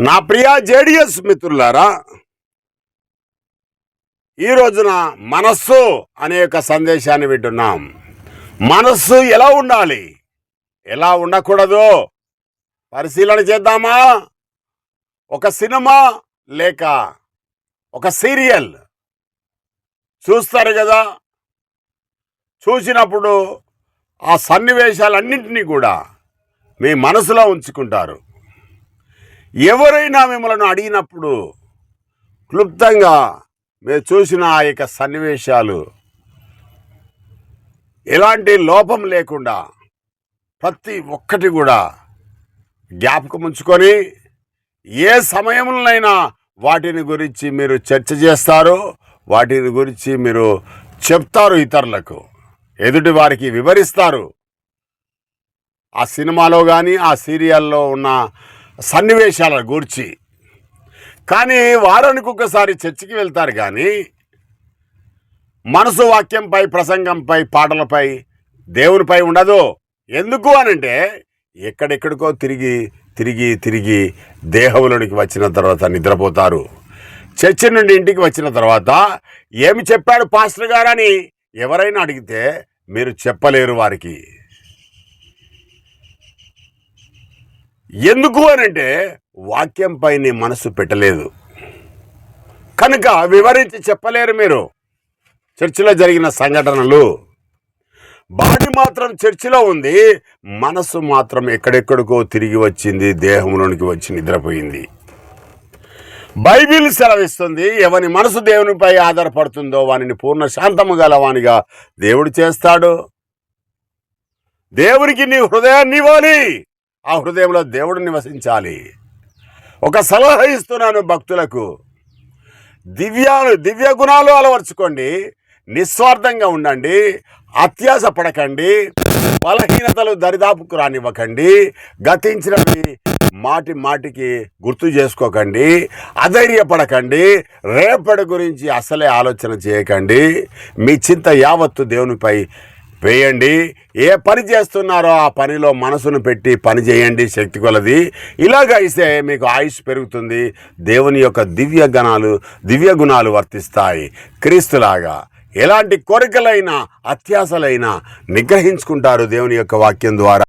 నా ప్రియ జేడిఎస్ మిత్రులారా ఈ రోజున మనస్సు అనే ఒక సందేశాన్ని వింటున్నాం. మనస్సు ఎలా ఉండాలి? ఎలా ఉండకూడదు? పరిశీలన చేద్దామా? ఒక సినిమా లేక ఒక సీరియల్ చూస్తారు కదా? చూసినప్పుడు ఆ సన్నివేశాలన్నింటినీ కూడా మీ మనసులో ఉంచుకుంటారు. ఎవరైనా మిమ్మల్ని అడిగినప్పుడు క్లుప్తంగా మీరు చూసిన ఆ యొక్క సన్నివేశాలు ఎలాంటి లోపం లేకుండా ప్రతి ఒక్కటి కూడా జ్ఞాపకం ఉంచుకొని ఏ సమయంలోనైనా వాటిని గురించి మీరు చర్చ చేస్తారు వాటిని గురించి మీరు చెప్తారు ఇతరులకు ఎదుటి వారికి వివరిస్తారు. ఆ సినిమాలో కానీ ఆ సీరియల్లో ఉన్న సన్నివేశాల గూర్చి. కానీ వారానికి ఒకసారి చర్చికి వెళ్తారు కానీ మనసు వాక్యంపై ప్రసంగంపై పాటలపై దేవునిపై ఉండదు. ఎందుకు అనంటే ఎక్కడెక్కడికో తిరిగి తిరిగి తిరిగి దేహంలోనికి వచ్చిన తర్వాత నిద్రపోతారు. చర్చి నుండి ఇంటికి వచ్చిన తర్వాత ఏమి చెప్పాడు పాస్టర్ గారని ఎవరైనా అడిగితే మీరు చెప్పలేరు వారికి. ఎందుకు అనంటే వాక్యంపై నీ మనసు పెట్టలేదు. కనుక వివరించి చెప్పలేరు మీరు. చర్చిలో జరిగిన సంఘటనలు బాడీ మాత్రం చర్చిలో ఉంది మనసు మాత్రం ఎక్కడెక్కడికో తిరిగి వచ్చింది దేహంలోనికి వచ్చి నిద్రపోయింది. బైబిల్ సెలవిస్తుంది ఎవని మనసు దేవునిపై ఆధారపడుతుందో వానిని పూర్ణ శాంతము గలవానిగా దేవుడు చేస్తాడు. దేవునికి నీ హృదయాన్ని ఇవ్వాలి. ఆ హృదయంలో దేవుడు నివసించాలి. ఒక సలహా ఇస్తున్నాను భక్తులకు. దివ్యాలు దివ్య గుణాలు అలవర్చుకోండి. నిస్వార్థంగా ఉండండి. అత్యాస పడకండి. బలహీనతలు దరిదాపుకు రానివ్వకండి. గతించినవి మాటి మాటికి గుర్తు చేసుకోకండి. అధైర్యపడకండి. రేపటి గురించి అసలే ఆలోచన చేయకండి. మీ చింత యావత్తు దేవునిపై వేయండి. ఏ పని చేస్తున్నారో ఆ పనిలో మనసును పెట్టి పని చేయండి శక్తి కొలది. ఇలాగ అయితే మీకు ఆయుష్ పెరుగుతుంది. దేవుని యొక్క దివ్య గణాలు దివ్య గుణాలు వర్తిస్తాయి. క్రీస్తులాగా ఎలాంటి కోరికలైనా అత్యాసలైనా నిగ్రహించుకుంటారు దేవుని యొక్క వాక్యం ద్వారా.